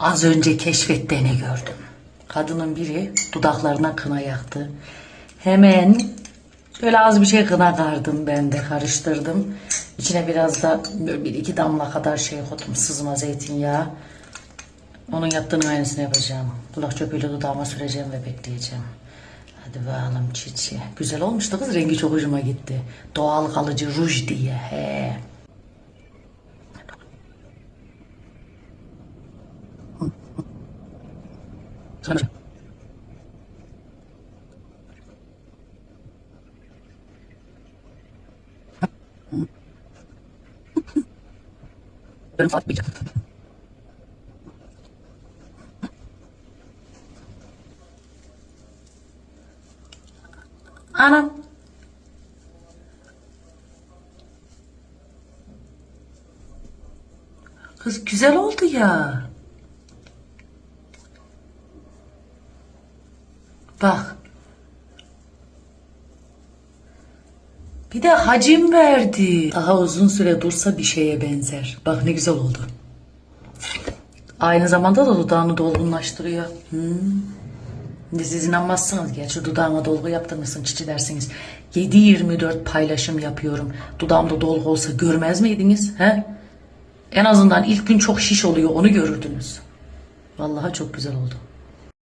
Az önce keşfetteni gördüm. Kadının biri dudaklarına kına yaktı. Hemen böyle az bir şey kına kardım ben de karıştırdım. İçine biraz da böyle bir iki damla kadar şey koydum sızma zeytinyağı. Onun yaptığının aynısını yapacağım. Kulak çöpüyle dudağıma süreceğim ve bekleyeceğim. Hadi bakalım çiçi. Güzel olmuştu kız. Rengi çok hoşuma gitti. Doğal kalıcı ruj diye. He. Sana saat bekleyeceğim. Anam. Kız güzel oldu ya. Bak. Bir de hacim verdi. Daha uzun süre dursa bir şeye benzer. Bak ne güzel oldu. Aynı zamanda da dudağını dolgunlaştırıyor. Hmm. Siz inanmazsınız gerçi dudağıma dolgu yaptırmışsın çiçi dersiniz. 7-24 paylaşım yapıyorum. Dudağımda dolgu olsa görmez miydiniz? He? En azından ilk gün çok şiş oluyor onu görürdünüz. Vallahi çok güzel oldu.